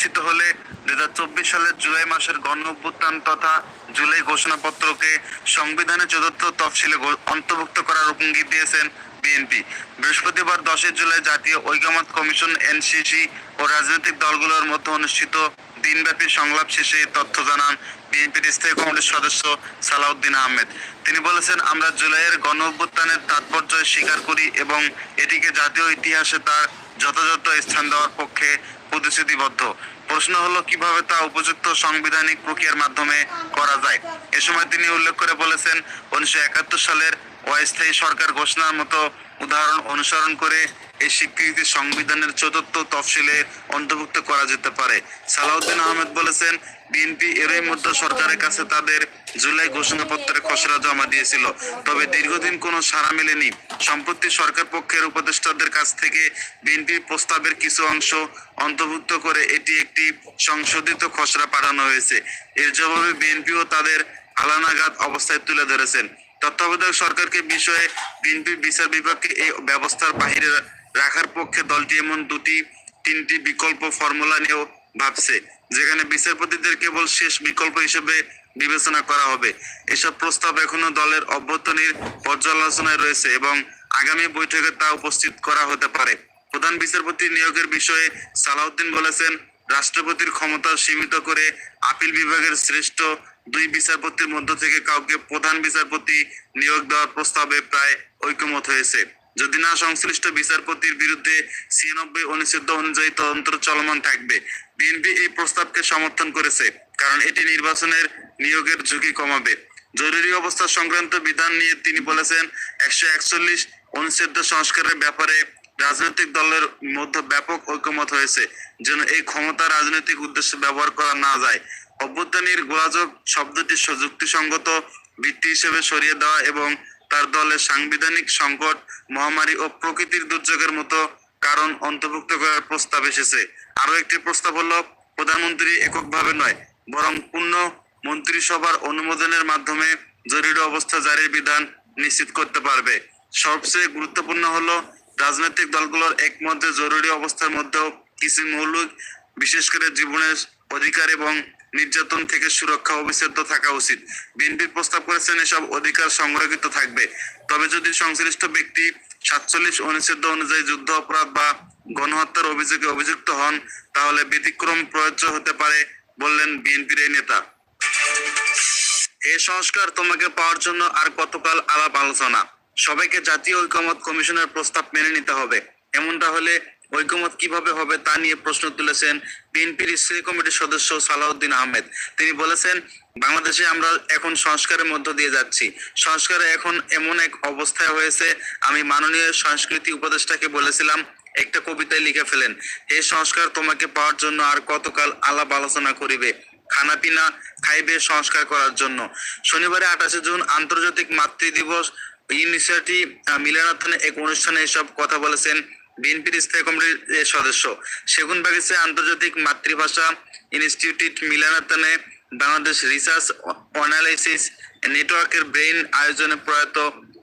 প্রতিষ্ঠিত হলে দুই সালের জুলাই মাসের গণ অভ্যুত্থান তথা জুলাই ঘোষণাপত্রকে সংবিধানের চতুর্থ তফসিলে অন্তর্ভুক্ত করার ইঙ্গিত দিয়েছেন বিএনপি। বৃহস্পতিবার দশই জুলাই জাতীয় ঐকমত কমিশন, এনসিসি ও রাজনৈতিক দলগুলোর মধ্যে অনুষ্ঠিত দিনব্যাপী সংলাপ শেষে তথ্য জানান বিএনপির স্থায়ী কমিটির সদস্য সালাউদ্দিন আহমেদ। তিনি বলেছেন, আমরা জুলাইয়ের গণ অভ্যুত্থানের তাৎপর্য স্বীকার করি এবং এটিকে জাতীয় ইতিহাসে তার যথাযথ স্থান দেওয়ার পক্ষে প্রতিশ্রুতিবদ্ধ। প্রশ্ন হলো, কীভাবে তা উপযুক্ত সাংবিধানিক প্রক্রিয়ার মাধ্যমে করা যায়? এ সময় তিনি উল্লেখ করে বলেছেন, উনিশশো একাত্তর সালের অস্থায়ী সরকার ঘোষণার মতো উদাহরণ অনুসরণ করে এই স্বীকৃতি সংবিধানের চতুর্থ তফসিলে অন্তর্ভুক্ত করা যেতে পারে। সালাউদ্দিন আহমেদ বলেছেন, বিএনপি এরই মধ্যে সরকারের কাছে তাদের জুলাই ঘোষণাপত্রের খসড়া জমা দিয়েছিল। তবে দীর্ঘদিন কোনো সাড়া মেলেনি। সম্প্রতি সরকার পক্ষের উপদেষ্টাদের কাছ থেকে বিএনপি প্রস্তাবের কিছু অংশ অন্তর্ভুক্ত করে এটি একটি সংশোধিত খসড়া পাঠানো হয়েছে। এর জবাবে বিএনপিও তাদের আলানাগাদ অবস্থায় তুলে ধরেছেন। তত্ত্বাবধায়ক সরকারকে বিষয়ে বিএনপি বিচার বিভাগকে এই ব্যবস্থার বাহিরে রাখার পক্ষে দলটি এমন দুটি, তিনটি বিকল্প ফর্মুলা নিয়েও ভাবছে, যেখানে বিচারপতিদের কেবল শেষ বিকল্প হিসেবে বিবেচনা করা হবে। এসব প্রস্তাব এখনও দলের অভ্যর্থনীর পর্যালোচনায় রয়েছে এবং আগামী বৈঠকে তা উপস্থিত করা হতে পারে। প্রধান বিচারপতি নিয়োগের বিষয়ে সালাউদ্দিন বলেছেন, রাষ্ট্রপতির ক্ষমতা সীমিত করে আপিল বিভাগের শ্রেষ্ঠ দুই বিচারপতির মধ্য থেকে কাউকে প্রধান বিচারপতি নিয়োগ দেওয়ার প্রস্তাবে প্রায় ঐকমত হয়েছে। যদি না, সংশ্লিষ্ট বিচারপতির বিরুদ্ধে ছিয়ানব্বই অনুচ্ছেদ অনুযায়ী তদন্ত চলমান থাকবে। বিএনপি এই প্রস্তাবকে সমর্থন করেছে, কারণ এটি নির্বাচনের নিয়োগের ঝুঁকি কমাবে। জরুরি অবস্থা সংক্রান্ত বিধান নিয়ে তিনি বলেছেন, একশো একচল্লিশ অনুচ্ছেদ সংস্কারের ব্যাপারে রাজনৈতিক দলের মধ্যে ব্যাপক ঐকমত হয়েছে, যেন এই ক্ষমতা রাজনৈতিক উদ্দেশ্যে ব্যবহার করা না যায়। অভ্যুত্থানের গোলাযোগ শব্দটি যুক্তিসঙ্গত ভিত্তি হিসেবে সরিয়ে দেওয়া এবং তার দলের সাংবিধানিক সংকট, মহামারী ও প্রকৃতির দুর্যোগের মতো কারণ অন্তর্ভুক্ত করার প্রস্তাব এসেছে। আরও একটি প্রস্তাব হলো, প্রধানমন্ত্রী এককভাবে নয়, বরং পূর্ণ মন্ত্রিসভার অনুমোদনের মাধ্যমে জরুরি অবস্থা জারির বিধান নিশ্চিত করতে পারবে। সবচেয়ে গুরুত্বপূর্ণ হলো, রাজনৈতিক দলগুলোর একমধ্যে জরুরি অবস্থার মধ্যেও কিছু মৌলিক, বিশেষ করে জীবনের অধিকার এবং নির্যাতন থেকে সুরক্ষা অবিচ্ছেদ্য থাকা উচিত। বিএনপি প্রস্তাব করেছেন এসব অধিকার সংরক্ষিত থাকবে। তবে যদি সংশ্লিষ্ট ব্যক্তি সাতচল্লিশ অনুচ্ছেদ অনুযায়ী যুদ্ধ অপরাধ বা গণহত্যার অভিযোগে অভিযুক্ত হন, তাহলে ব্যতিক্রম প্রযোজ্য হতে পারে বললেন বিএনপির এই নেতা। এই সংস্কার তোমাকে পাওয়ার জন্য আর কতকাল আলাপ আলোচনা। সবাইকে জাতীয় ঐকমত কমিশনের প্রস্তাব মেনে নিতে হবে। এমনটা হলে ঐকমত কীভাবে হবে তা নিয়ে প্রশ্ন তুলেছেন বিএনপির স্থায়ী কমিটির সদস্য সালাউদ্দিন আহমেদ। তিনি বলেছেন, বাংলাদেশে আমরা এখন সংস্কারের মধ্য দিয়ে যাচ্ছি। সংস্কারে এখন এমন এক অবস্থায় হয়েছে, আমি মাননীয় সংস্কৃতি উপদেষ্টাকে বলেছিলাম, একটা কবিতায় লিখে ফেলেন এই সংস্কার, তোমাকে পাওয়ার জন্য আর কতকাল আলাপ আলোচনা করিবে? খানাপিনা খাইবে সংস্কার করার জন্য। শনিবারে আঠাশে জুন আন্তর্জাতিক মাতৃ দিবস ইনিশিয়েটিভ মিলনার্থনে এক অনুষ্ঠানে এসব কথা বলেছেন বিএনপির স্থায়ী কমিটির সদস্য। সেগুন বাগিচে আন্তর্জাতিক মাতৃভাষা ইনস্টিটিউট মিলনার্থনে বাংলাদেশ রিসার্চ অ্যানালাইসিস নেটওয়ার্কের ব্রেইন আয়োজনে প্রয়াত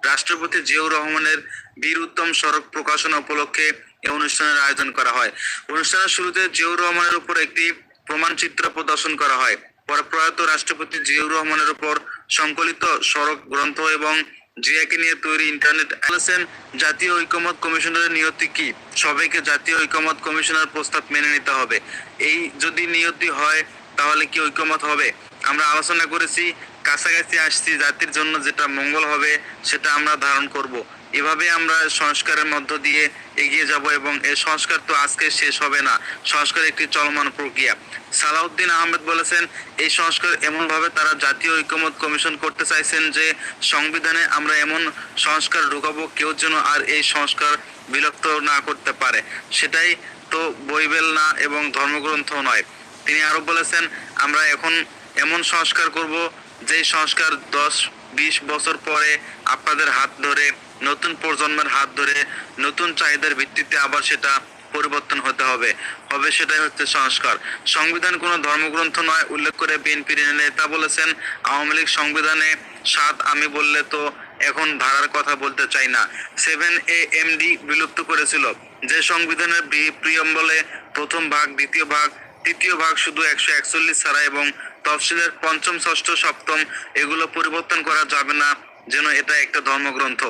রাষ্ট্রপতি জিয়াউর রহমানের বীর উত্তম সড়ক প্রকাশনা উপলক্ষে এই অনুষ্ঠানের আয়োজন করা হয়। অনুষ্ঠানের শুরুতে জিয়াউর রহমানের উপর একটি প্রমাণচিত্র প্রদর্শন করা হয়। পরে প্রয়াত রাষ্ট্রপতি জিয়াউর রহমানের উপর সংকলিত সড়ক গ্রন্থ এবং জিয়াকে নিয়ে তৈরি ইন্টারনেট বলেছেন জাতীয় ঐকমত কমিশনারের নিয়তি কি? সবাইকে জাতীয় ঐকমত কমিশনার প্রস্তাব মেনে নিতে হবে। এই যদি নিয়তি হয়, তাহলে কি ঐকমত হবে? আমরা আলোচনা করেছি, কাছাকাছি আসছি, জাতির জন্য যেটা মঙ্গল হবে, সেটা আমরা ধারণ করব। এভাবে আমরা সংস্কারের মধ্য দিয়ে এগিয়ে যাব এবং এই সংস্কার তো আজকে শেষ হবে না। সংস্কার একটি চলমান প্রক্রিয়া। সালাউদ্দিন আহমেদ বলেছেন, এই সংস্কার এমনভাবে তারা জাতীয় ঐকমত কমিশন করতে চাইছেন যে, সংবিধানে আমরা এমন সংস্কার ঢুকাবো, কেউ যেন আর এই সংস্কার বিলুপ্ত না করতে পারে। সেটাই তো বইবেল না এবং ধর্মগ্রন্থ নয়। তিনি আরও বলেছেন, আমরা এখন এমন সংস্কার করব যে সংস্কার দশ বিশ বছর পরে আপনাদের হাত ধরে নতুন প্রজন্মের হাত ধরে নতুন চাহিদার ভিত্তিতে আবার সেটা পরিবর্তন হতে হবে। হবে সেটাই হচ্ছে সংস্কার। সংবিধান কোনো ধর্মগ্রন্থ নয়, উল্লেখ করে বিএনপির নেতা বলেছেন, আওয়ামী লীগ সংবিধানে সাত, আমি বললে তো এখন ধারার কথা বলতে চাই না। সেভেন এ এম ডি বিলুপ্ত করেছিল। যে সংবিধানের প্রিয়ম্বলে প্রথম ভাগ, দ্বিতীয় ভাগ, তৃতীয় ভাগ শুধু একশো একচল্লিশ ছাড়া এবং তফসিলের পঞ্চম, ষষ্ঠ, সপ্তম এগুলো পরিবর্তন করা যাবে না যেন এটা একটা ধর্মগ্রন্থ।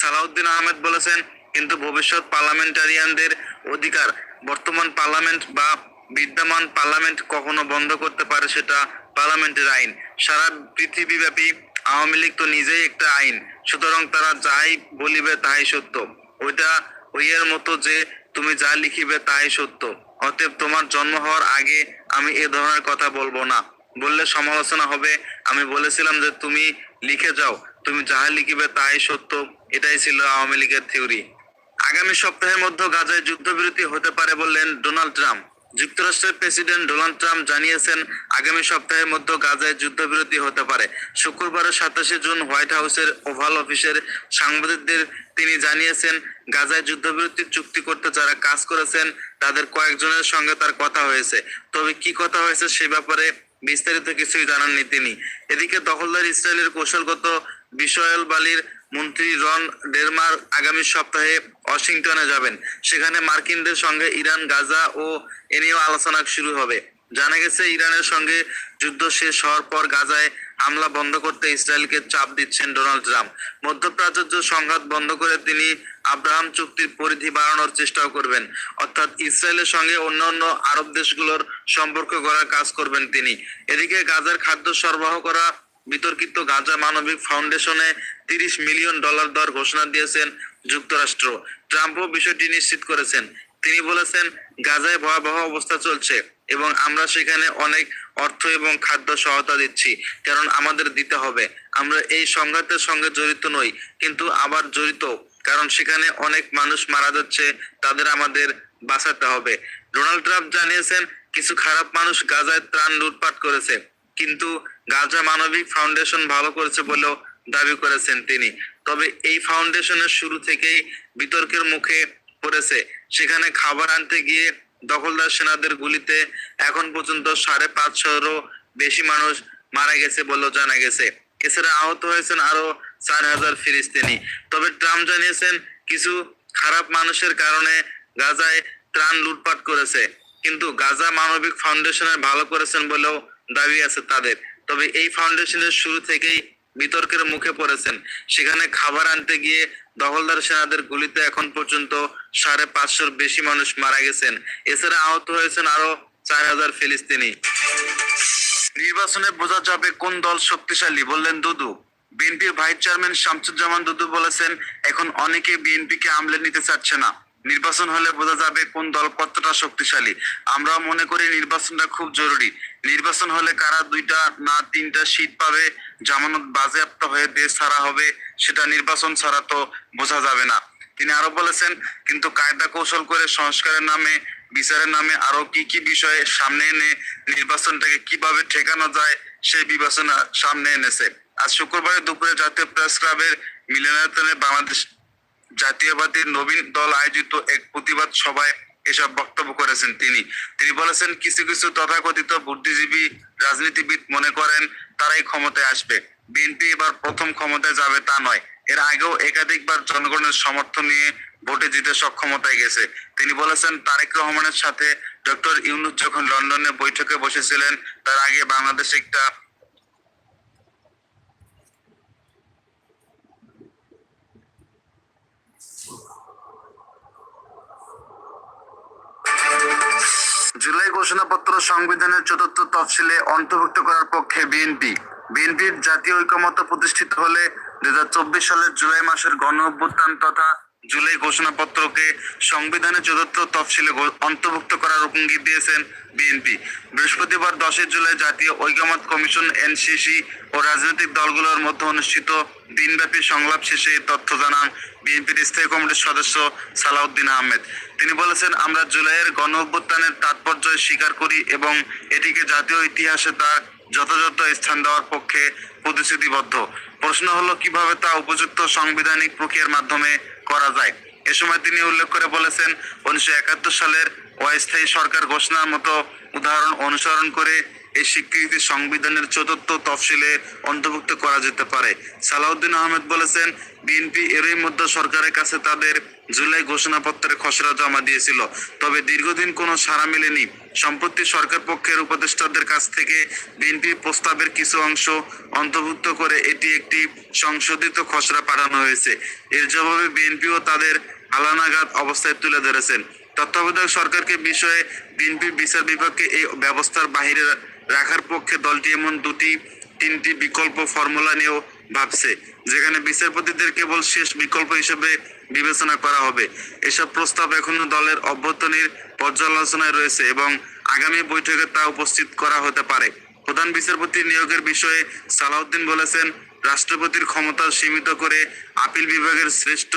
সালাউদ্দিন আহমেদ বলেছেন, কিন্তু ভবিষ্যৎ পার্লামেন্টারিয়ানদের অধিকার, বর্তমান পার্লামেন্ট বা বিদ্যমান পার্লামেন্ট কখনো বন্ধ করতে পারে সেটা পার্লামেন্টের আইন। সারা পৃথিবীব্যাপী আওয়ামী লীগ তো নিজেই একটা আইন, সুতরাং তারা যাই বলিবে তাই সত্য। ওইটা ওইয়ের মতো যে তুমি যা লিখিবে তাই সত্য। অতএব তোমার জন্ম হওয়ার আগে আমি এ ধরনের কথা বলব না। বললে সমালোচনা হবে। আমি বলেছিলাম যে তুমি লিখে যাও। তুমি যাহা লিখিবে তাই সত্য, এটাই ছিল আওয়ামী লীগের থিওরি। আগামী সপ্তাহের মধ্যে গাজায় যুদ্ধবিরতি হতে পারে বললেন ডোনাল্ড ট্রাম্প। যুক্তরাষ্ট্রের প্রেসিডেন্ট ডোনাল্ড ট্রাম্প জানিয়েছেন, আগামী সপ্তাহের মধ্যে গাজায় যুদ্ধবিরতি হতে পারে। শুক্রবার সাতাশে জুন হোয়াইট হাউসের ওভাল অফিসের সাংবাদিকদের তিনি জানিয়েছেন, গাজায় যুদ্ধবিরতি চুক্তি করতে যারা কাজ করেছেন, তাদের কয়েকজনের সঙ্গে তার কথা হয়েছে। তবে কি কথা হয়েছে সে ব্যাপারে বিস্তারিত কিছুই জানাননি তিনি। এদিকে দখলদার ইসরায়েলের কৌশলগত বিষয়ল বালির মন্ত্রী রন ডেরমার আগামী সপ্তাহে ওয়াশিংটনে যাবেন। সেখানে মার্কিনদের সঙ্গে ইরান, গাজা ও এ নিয়েও আলোচনা শুরু হবে। জানা গেছে, ইরানের সঙ্গে যুদ্ধ শেষ হওয়ার পর গাজায় হামলা বন্ধ করতে ইসরায়েলকে চাপ দিচ্ছেন ডোনাল্ড ট্রাম্প। মধ্যপ্রাচ্য সংঘাত বন্ধ করে তিনি আব্রাহাম চুক্তির পরিধি বাড়ানোর চেষ্টাও করবেন। অর্থাৎ ইসরায়েলের সঙ্গে অন্যান্য আরব দেশগুলোর সম্পর্ক করার কাজ করবেন তিনি। এদিকে গাজার খাদ্য সরবরাহ করা বিতর্কিত গাজা মানবিক ফাউন্ডেশনে তিরিশ মিলিয়ন ডলার দর ঘোষণা দিয়েছেন যুক্তরাষ্ট্র। ট্রাম্পও বিষয়টি নিশ্চিত করেছেন। তিনি বলেছেন, গাজায় ভয়াবহ অবস্থা চলছে। এবং আমরা সেখানে অনেক অর্থ এবং খাদ্য সহায়তা দিচ্ছি, কারণ আমাদের দিতে হবে। আমরা এই সংঘাতের সঙ্গে জড়িত নই, কিন্তু আবার জড়িত, কারণ সেখানে অনেক মানুষ মারা যাচ্ছে, তাদের আমাদের বাঁচাতে হবে। ডোনাল্ড ট্রাম্প জানিয়েছেন, কিছু খারাপ মানুষ গাজায় ত্রাণ লুটপাট করেছে, কিন্তু গাজা মানবিক ফাউন্ডেশন ভালো করেছে বলেও দাবি করেছেন তিনি। তবে এই ফাউন্ডেশনের শুরু থেকেই বিতর্কের মুখে পড়েছে। সেখানে খাবার আনতে গিয়ে দখলদার সেনাদের গুলিতে এখন পর্যন্ত সাড়ে পাঁচশোরও বেশি মানুষ মারা গেছে বলেও জানা গেছে। এছাড়া আহত হয়েছেন আরও চার হাজার ফিলিস্তিনি। তবে ট্রাম্প জানিয়েছেন, কিছু খারাপ মানুষের কারণে গাজায় ত্রাণ লুটপাট করেছে। কিন্তু গাজা মানবিক ফাউন্ডেশনের ভালো করেছেন বলেও দাবি আছে তাদের। তবে এই ফাউন্ডেশনের শুরু থেকেই বিতর্কের মুখে পড়েছেন। সেখানে খাবার আনতে গিয়ে দখলদার সেনাদের গুলিতে এখন পর্যন্ত সাড়ে পাঁচশোর বেশি মানুষ মারা গেছেন। এছাড়া আহত হয়েছেন আরও চার হাজার ফিলিস্তিনি। নির্বাচনে বোঝা যাবে কোন দল শক্তিশালী, বললেন দুদু। বিএনপির ভাইস চেয়ারম্যান শামসুজ্জামান দুদু বলেছেন, এখন অনেকে বিএনপিকে আমলে নিতে চাচ্ছে না। নির্বাচন হলে বোঝা যাবে কোন দল কতটা শক্তিশালী। আমরা মনে করি নির্বাচনটা খুব জরুরি। নির্বাচন হলে কারা দুইটা না তিনটা সিট পাবে জামানত বাজেয়াপ্ত হয়ে দেশ ছাড়া হবে, সেটা নির্বাচন ছাড়া তো বোঝা যাবে না। তিনি আরও বলেছেন, কিন্তু কায়দা কৌশল করে সংস্কারের নামে, বিচারের নামে আরও কি কি বিষয়ে সামনে এনে নির্বাচনটাকে কীভাবে ঠেকানো যায়, সেই বিবেচনা সামনে এনেছে। আজ শুক্রবার দুপুরে জাতীয় প্রেস ক্লাবের মিলনায়তনে বাংলাদেশ জাতীয়বাদী নবীন দল আয়োজিত এক প্রতিবাদ সভায় এসব বক্তব্য করেছেন তিনি। তিনি বলেছেন, কিছু কিছু তথাকথিত বুদ্ধিজীবী রাজনীতিবিদ মনে করেন, তারাই ক্ষমতায় আসবে। বিএনপি এবার প্রথম ক্ষমতায় যাবে তা নয়। এর আগেও একাধিকবার জনগণের সমর্থন নিয়ে ভোটে জিতে সক্ষমতায় গেছে। তিনি বলেছেন, তারেক রহমানের সাথে ডক্টর ইউনুস যখন লন্ডনে বৈঠকে বসেছিলেন, তার আগে বাংলাদেশে একটা জুলাই ঘোষণাপত্র সংবিধানের চতুর্থ তফসিলে অন্তর্ভুক্ত করার পক্ষে বিএনপি। বিএনপির জাতীয় ঐক্যমত্য প্রতিষ্ঠিত হলে দুই হাজার চব্বিশ সালের জুলাই মাসের গণ অভ্যুত্থান তথা জুলাই ঘোষণাপত্রকে সংবিধানের চতুর্থ তফসিলে অন্তর্ভুক্ত করার ইঙ্গিত দিয়েছেন বিএনপি। বৃহস্পতিবার দশই জুলাই জাতীয় ঐকমত কমিশন, এনসিসি ও রাজনৈতিক দলগুলোর মধ্যে অনুষ্ঠিত দিনব্যাপী সংলাপ শেষে তথ্য জানান বিএনপির স্থায়ী কমিটির সদস্য সালাউদ্দিন আহমেদ। তিনি বলেছেন, আমরা জুলাইয়ের গণ অভ্যুত্থানের তাৎপর্য স্বীকার করি এবং এটিকে জাতীয় ইতিহাসে তার যথাযথ স্থান দেওয়ার পক্ষে প্রতিশ্রুতিবদ্ধ। প্রশ্ন হলো, কীভাবে তা উপযুক্ত সাংবিধানিক প্রক্রিয়ার মাধ্যমে করা যায়। এ সময় তিনি উল্লেখ করে বলেছেন, উনিশশো একাত্তর সালের অস্থায়ী সরকার ঘোষণার মতো উদাহরণ অনুসরণ করে এই স্বীকৃতি সংবিধানের চতুর্থ তফসিলে অন্তর্ভুক্ত করা যেতে পারে। সালাউদ্দিন আহমেদ বলেছেন, বিএনপি এরই মধ্যে সরকারের কাছে তাদের জুলাই ঘোষণাপত্রের খসড়া জমা দিয়েছিল। তবে দীর্ঘদিন কোনো সাড়া মেলেনি। সম্প্রতি সরকার পক্ষের উপদেষ্টাদের কাছ থেকে বিএনপি প্রস্তাবের কিছু অংশ অন্তর্ভুক্ত করে এটি একটি সংশোধিত খসড়া পাঠানো হয়েছে। এর জবাবে বিএনপিও তাদের হালানাগাদ অবস্থায় তুলে ধরেছেন। তত্ত্বাবধায়ক সরকারকে বিষয়ে বিএনপি বিচার বিভাগকে এই ব্যবস্থার বাহিরে রাখার পক্ষে দলটি এমন দুটি, তিনটি বিকল্প ফর্মুলা নিয়েও ভাবছে, যেখানে বিচারপতিদের কেবল শেষ বিকল্প হিসেবে বিবেচনা করা হবে। এসব প্রস্তাব এখনও দলের অভ্যর্থনীর পর্যালোচনায় রয়েছে এবং আগামী বৈঠকে তা উপস্থিত করা হতে পারে। প্রধান বিচারপতি নিয়োগের বিষয়ে সালাউদ্দিন বলেছেন, রাষ্ট্রপতির ক্ষমতা সীমিত করে আপিল বিভাগের শ্রেষ্ঠ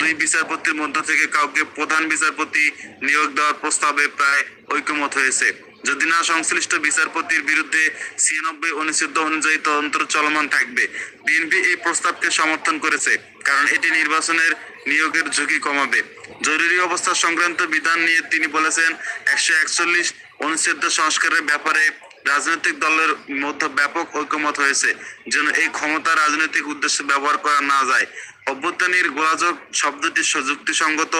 দুই বিচারপতির মধ্য থেকে কাউকে প্রধান বিচারপতি নিয়োগ দেওয়ার প্রস্তাবে প্রায় ঐকমত হয়েছে। যদি না সংশ্লিষ্ট বিচারপতির বিরুদ্ধে ছিয়ানব্বই অনুচ্ছেদ অনুযায়ী তদন্ত চলমান থাকবে, বিএনপি এই প্রস্তাবকে সমর্থন করেছে, কারণ এটি নির্বাচনের নিয়োগের ঝুঁকি কমাবে। জরুরি অবস্থা সংক্রান্ত বিধান নিয়ে তিনি বলেছেন, একশো একচল্লিশ অনুচ্ছেদ সংস্কারের ব্যাপারে রাজনৈতিক দলের মধ্যে ব্যাপক ঐকমত হয়েছে, যেন এই ক্ষমতা রাজনৈতিক উদ্দেশ্যে ব্যবহার করা না যায়। অভ্যুত্থানের গোলাযোগ শব্দটি যুক্তিসঙ্গত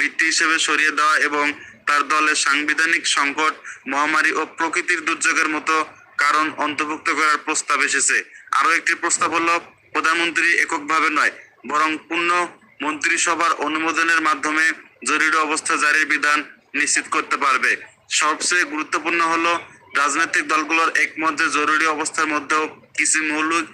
ভিত্তি হিসেবে সরিয়ে দেওয়া এবং তার দলের সাংবিধানিক সংকট, মহামারী ও প্রকৃতির দুর্যোগের মতো কারণ অন্তর্ভুক্ত করার প্রস্তাব এসেছে। আরও একটি প্রস্তাব হলো, প্রধানমন্ত্রী এককভাবে নয়, বরং পূর্ণ মন্ত্রিসভার অনুমোদনের মাধ্যমে জরুরি অবস্থা জারির বিধান নিশ্চিত করতে পারবে। সবচেয়ে গুরুত্বপূর্ণ হলো, রাজনৈতিক দলগুলোর একমধ্যে জরুরি অবস্থার মধ্যেও কিছু মৌলিক,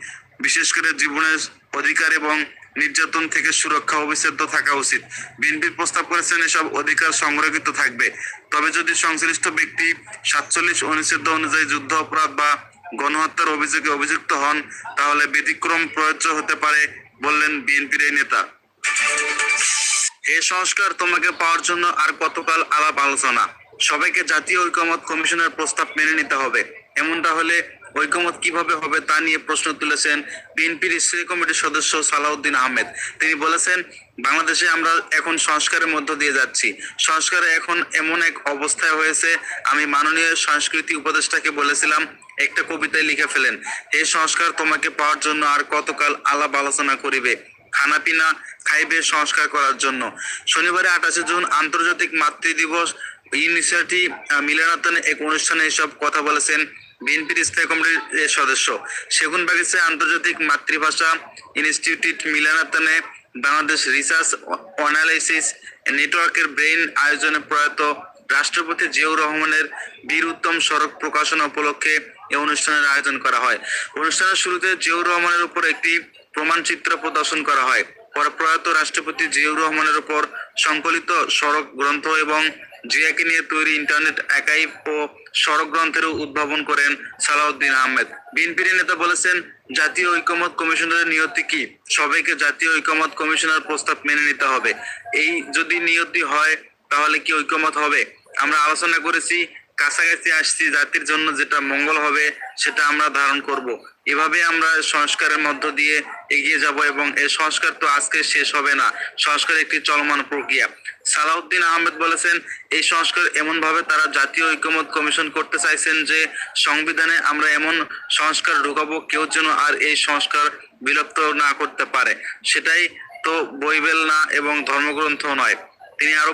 বিশেষ করে জীবনের অধিকার এবং নির্যাতন থেকে সুরক্ষা অবিচ্ছেদ্য থাকা উচিত। বিএনপি প্রস্তাব করেছেন এসব অধিকার সংরক্ষিত থাকবে। তবে যদি সংশ্লিষ্ট ব্যক্তি সাতচল্লিশ অনুচ্ছেদ অনুযায়ী যুদ্ধ অপরাধ বা গণহত্যার অভিযোগে অভিযুক্ত হন, তাহলে ব্যতিক্রম প্রযোজ্য হতে পারে বললেন বিএনপির এই নেতা। এ সংস্কার তোমাকে পাওয়ার জন্য আর কতকাল আলাপ আলোচনা? সবাইকে জাতীয় ঐকমত কমিশনের প্রস্তাব মেনে নিতে হবে। এমনটা হলে ঐকমত কীভাবে হবে তা নিয়ে প্রশ্ন তুলেছেন বিএনপির স্থায়ী কমিটির সদস্য সালাউদ্দিন আহমেদ। তিনি বলেছেন, বাংলাদেশে আমরা এখন সংস্কারের মধ্য দিয়ে যাচ্ছি। সংস্কারে এখন এমন এক অবস্থায় হয়েছে, আমি মাননীয় সংস্কৃতি উপদেষ্টাকে বলেছিলাম, একটা কবিতায় লিখে ফেলেন এই সংস্কার, তোমাকে পাওয়ার জন্য আর কতকাল আলাপ আলোচনা করিবে? খানাপিনা খাইবে সংস্কার করার জন্য। শনিবারে আঠাশে জুন আন্তর্জাতিক মাতৃ দিবস, ইনিশিয়েটিভ মিলনায়তনে এক অনুষ্ঠানে এসব কথা বলেছেন বিএনপির স্থায়ী কমিটির সদস্য। সেগুন বাগিচায় আন্তর্জাতিক মাতৃভাষা ইনস্টিটিউট মিলনায়তনে বাংলাদেশ রিসার্চ অ্যানালাইসিস নেটওয়ার্কের ব্রেইন আয়োজনে প্রয়াত রাষ্ট্রপতি জিয়াউর রহমানের বীর উত্তম সড়ক প্রকাশনা উপলক্ষে এই অনুষ্ঠানের আয়োজন করা হয়। অনুষ্ঠানের শুরুতে জিয়াউর রহমানের উপর একটি প্রমাণচিত্র প্রদর্শন করা হয়। পরে প্রয়াত রাষ্ট্রপতি জিয়াউর রহমানের উপর সংকলিত সড়ক গ্রন্থ এবং জিয়াকে নিয়ে তৈরি ইন্টারনেট একাই ও সড়ক গ্রন্থেরও উদ্ভাবন করেন সালাউদ্দিন আহমেদ। বিএনপির নেতা বলেছেন, জাতীয় ঐকমত কমিশনারের নিয়তি কি? সবাইকে জাতীয় ঐকমত কমিশনার প্রস্তাব মেনে নিতে হবে। এই যদি নিয়তি হয়, তাহলে কি ঐকমত হবে? আমরা আলোচনা করেছি কাছাকাছি আসছি, জাতির জন্য যেটা মঙ্গল হবে সেটা আমরা ধারণ করব। এভাবে আমরা সংস্কারের মধ্য দিয়ে এগিয়ে যাব এবং এই সংস্কার তো আজকে শেষ হবে না। সংস্কার একটি চলমান প্রক্রিয়া। সালাউদ্দিন আহমেদ বলেছেন, এই সংস্কার এমন ভাবে তারা জাতীয় ঐক্যমত কমিশন করতে চাইছেন যে, সংবিধানে আমরা এমন সংস্কার ঢুকাবো, কেউ যেন আর এই সংস্কার বিলুপ্ত না করতে পারে। সেটাই তো বইবেল না এবং ধর্মগ্রন্থ নয়। তিনি আরও